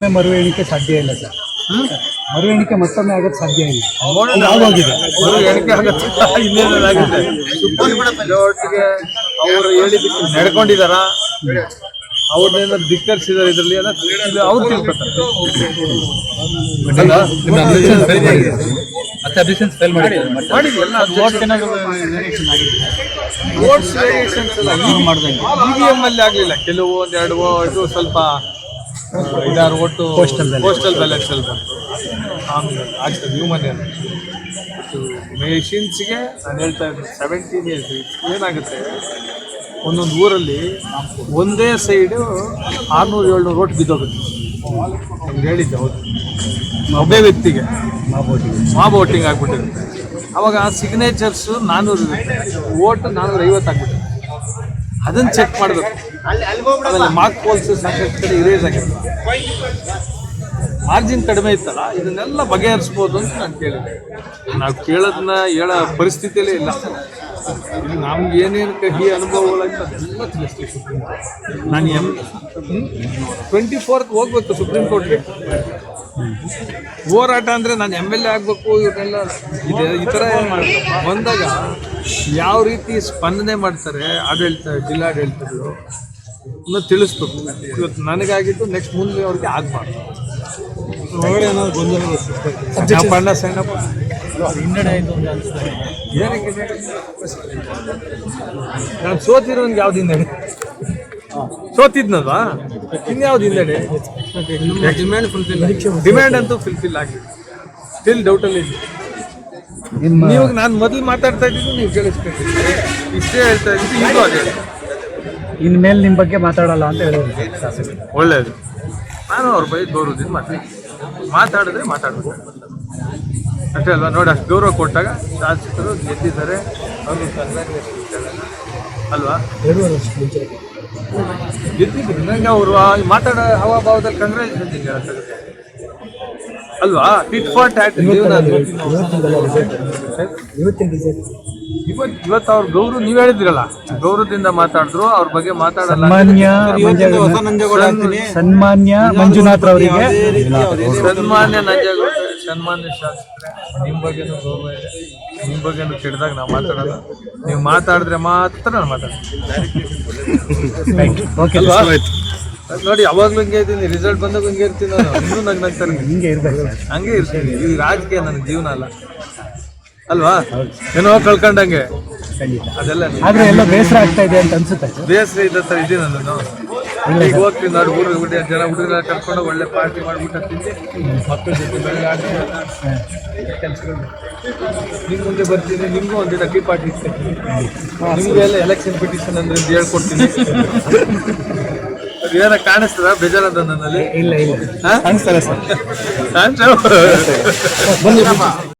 ಮತ್ತೊಮ್ಮೆ ಮರು ಎಣಿಕೆ ಸಾಧ್ಯ ಇಲ್ಲ ಸರ್. ಮರು ಎಣಿಕೆ ಮತ್ತೊಮ್ಮೆ ಆಗೋದು ಸಾಧ್ಯ ಇಲ್ಲ. ಯಾವಾಗಿದೆ ಅವರು ಎಣಿಕೆ ಆಗುತ್ತೆ. ಅವರು ಹೇಳಿದ್ದಕ್ಕೆ ನಡ್ಕೊಂಡಿದಾರ. ಅವ್ರನ್ನೇನ ಧಿಕ್ಕರಿಸಿದಾರೆ ಇದರಲ್ಲಿ ಎಲ್ಲ ಅವ್ರು ತಿಳ್ಕೊತಾರೆ. ಮಾಡಿದ್ವಿ. votes variations ಎಲ್ಲ ಅಲ್ಲಿ ಆಗ್ಲಿಲ್ಲ. ಕೆಲವು ಒಂದೆರಡು ಇದು ಸ್ವಲ್ಪ ಐದಾರು ಒಟ್ಟು ಪೋಸ್ಟಲ್ ಬ್ಯಾಲೆನ್ಸ್ ಅಲ್ಲಿ ಬಂತು. ಆಮೇಲೆ ಆಗ್ತದೆ ಹ್ಯೂಮನ್ ಮೆಷಿನ್ಸ್ಗೆ ನಾನು ಹೇಳ್ತಾ ಇದ್ದೀನಿ ಸೆವೆಂಟೀನ್ ಇಯರ್ಸ್ ಏನಾಗುತ್ತೆ? ಒಂದೊಂದು ಊರಲ್ಲಿ ಒಂದೇ ಸೈಡು ಆರುನೂರು ಏಳ್ನೂರು ರೋಟ್ ಬಿದ್ದೋಗುತ್ತೆ. ನಮ್ಗೆ ಹೇಳಿದ್ದೆ ಹೌದು. ಒಬ್ಬೇ ವ್ಯಕ್ತಿಗೆ ಮಾಬ್ ವೋಟಿಂಗ್ ಆಗ್ಬಿಟ್ಟಿರುತ್ತೆ. ಅವಾಗ ಸಿಗ್ನೇಚರ್ಸು ನಾನ್ನೂರು ಇರುತ್ತೆ. ಓಟ್ ನಾನ್ನೂರ ಐವತ್ತು ಆಗ್ಬಿಟ್ಟಿರುತ್ತೆ. ಅದನ್ನು ಚೆಕ್ ಮಾಡಬೇಕು. ಆಮೇಲೆ ಮಾರ್ಕ್ ಪೋಲ್ಸ್ ಸಾಕಷ್ಟು ಕಡೆ ಇರೇಸ್ ಆಗಿರುತ್ತೆ. ಮಾರ್ಜಿನ್ ಕಡಿಮೆ ಇತ್ತಲ್ಲ, ಇದನ್ನೆಲ್ಲ ಬಗೆಹರಿಸ್ಬೋದು ಅಂತ ನಾನು ಕೇಳಿದೆ. ನಾವು ಕೇಳೋದನ್ನ ಹೇಳೋ ಪರಿಸ್ಥಿತಿಯಲ್ಲೇ ಇಲ್ಲ. ನಮ್ಗೆ ಏನೇನು ಕಹಿ ಅನುಭವಗಳಂತ ಎಲ್ಲ ತಿಳಿಸ್ತೀವಿ. ನಾನು ಎಂ ಟ್ವೆಂಟಿ ಫೋರ್ತ್ ಹೋಗ್ಬೇಕು ಸುಪ್ರೀಂ ಕೋರ್ಟ್ಗೆ. ಹೋರಾಟ ಅಂದರೆ ನಾನು ಎಂ ಎಲ್ ಎ ಆಗಬೇಕು ಇವನ್ನೆಲ್ಲ ಇದೆ, ಈ ಥರ ಬಂದಾಗ ಯಾವ ರೀತಿ ಸ್ಪಂದನೆ ಮಾಡ್ತಾರೆ ಆಡಳಿತ, ಜಿಲ್ಲಾಡಳಿತಗಳು, ಅನ್ನೋದು ತಿಳಿಸ್ಬೇಕು. ಇವತ್ತು ನನಗಾಗಿದ್ದು ನೆಕ್ಸ್ಟ್ ಮುಂದೆ ಅವ್ರಿಗೆ ಆಗಬಾರ್ದು. ಗೊಂದಲ ಹಿನ್ನಡೆ ಆಯ್ತು ಅಂತ ಅನಿಸ್ತಾರೆ ಏನಕ್ಕೆ ನಾನು ಸೋತಿರೋನ್ಗೆ ಯಾವ್ದು ಹಿನ್ನಡೆ ಸೋತಿದ್ನಲ್ವಾ? ಇನ್ಯಾವ್ದು ಹಿನ್ನಡೆ ಡಿಮ್ಯಾಂಡ್ ಫುಲ್ಫಿಲ್ ಡಿಮ್ಯಾಂಡ್ ಅಂತೂ ಫುಲ್ಫಿಲ್ ಆಗಿದೆ ಸ್ಟಿಲ್ ಡೌಟಲ್ಲಿ ಇದೆ ನೀವು ನಾನು ಮೊದಲು ಮಾತಾಡ್ತಾ ಇದ್ದೀನಿ ನೀವು ಕೇಳಿಸ್ಬೇಕು. ಇಷ್ಟೇ ಹೇಳ್ತಾ ಇದ್ದೀನಿ ಅದೇ ಇನ್ಮೇಲೆ ನಿಮ್ಮ ಬಗ್ಗೆ ಮಾತಾಡಲ್ಲ ಅಂತ ಹೇಳಿದ್ರು. ಶಾಸಕರು ಒಳ್ಳೇದು. ನಾನು ಅವ್ರ ಬೈ ಗೌರವದಿಂದ ಮಾತಾಡಿ ಮಾತಾಡಿದ್ರೆ ಮಾತಾಡ್ಬೇಕು. ಅಷ್ಟೇ ಅಲ್ವಾ? ನೋಡಿ ಅಷ್ಟು ಗೌರವ ಕೊಟ್ಟಾಗ ಶಾಸಕರು ಗೆದ್ದಿದ್ದಾರೆ. ಅವರು ಅಲ್ವಾ? ಗೆದ್ದಿದ್ರು ನಂಗೆ ಅವರು ಮಾತಾಡೋ ಹವಾಭಾವದಲ್ಲಿ ಕಂಗ್ರಾಚುಲೇಷನ್ ಅಲ್ವಾ? ಟಿಟ್ ಫಾರ್ ಟ್ಯಾಟ್ ಜೀವನ ಇವತ್ತಿಂದಲ್ಲ ಇವತ್ತಿನ ಇವತ್ತು ಇವತ್ತು ಅವ್ರ ಗೌರವ ನೀವು ಹೇಳಿದ್ರಲ್ಲ. ಗೌರವದಿಂದ ಮಾತಾಡಿದ್ರು ಅವ್ರ ಬಗ್ಗೆ ಮಾತಾಡಲ್ಲ ಸನ್ಮಾನ್ಯ ಸನ್ಮಾನ್ಯ ಮಂಜುನಾಥ್ ಅವರಿಗೆ ಸನ್ಮಾನ್ಯ ನಂಜೇಗೌಡ ಸನ್ಮಾನ್ಯ ಶಾಸಕರೇ ನಿಮ್ಮ ಬಗ್ಗೆನೂ ಗೌರವ ಇದೆ. ನಿಮ್ಮ ಬಗ್ಗೆನೂ ಕೆಡ್ದಾಗ ನಾವು ಮಾತಾಡಲ್ಲ. ನೀವು ಮಾತಾಡಿದ್ರೆ ಮಾತ್ರ ನಾನು ಮಾತಾಡ್ತೀನಿ. ಓಕೆ ಅಲ್ವಾ? ನೋಡಿ ಯಾವಾಗ್ಲೂ ಹಿಂಗೆ ಇದ್ದೀನಿ. ರಿಸಲ್ಟ್ ಬಂದಾಗ ಹಿಂಗೆ ಇರ್ತೀನಿ ನಾನು. ಇನ್ನೂ ನಗ್ ನಗ್ತಾರೆ ಹಿಂಗೆ ಇರ್ಬೇಕು. ಹಂಗೆ ಇರ್ತೀನಿ. ಈ ರಾಜಕೀಯ ನನ್ನ ಜೀವನ ಅಲ್ಲ. ಅಲ್ವಾ? ಏನೋ ಕಳ್ಕೊಂಡಂಗೆ. ಅದೆಲ್ಲ ಆದ್ರೆ ಎಲ್ಲ ಬೇಸರ ಆಗ್ತಾ ಇದೆ ಅಂತ ಅನ್ಸುತ್ತೆ. ಬೇಸರ ಇದೆ ಸರ್ ಇದ್ದೀನಿ ನಾನು ಈಗ ಹೋಗ್ತೀನಿ ನೋಡಿ ಹುಡುಗ ಹುಡುಗ ಜನ ಹುಡುಗರ ಕರ್ಕೊಂಡು ಒಳ್ಳೆ ಪಾರ್ಟಿ ಮಾಡ್ಬಿಟ್ಟು ತಿಂದು ಮಕ್ಕಳ ಜೊತೆ ಬೆಳಗ್ಗೆ ಆಡ್ತೀನಿ ಕೆಲಸಗಳು. ನಿಮ್ಮ ಮುಂದೆ ಬರ್ತೀನಿ ನಿಮಗೂ ಒಂದಿನ ಟೀ ಪಾರ್ಟಿ ಇಸ್ಕೊತೀನಿ ನಿಮಗೂ ಎಲ್ಲ ಎಲೆಕ್ಷನ್ ಪಿಟಿಷನ್ ಅಂದ್ರೆ ಹೇಳ್ಕೊಡ್ತೀನಿ. ಏನ ಕಾಣಿಸ್ತದ? ಬೇಜಾರದ ನನ್ನಲ್ಲಿ? ಇಲ್ಲ ಇಲ್ಲ. ಹಾ? ಕಾಣಿಸ್ತಾರೆ ಸರ್. ಕಾಣಿಸ್ತಾ?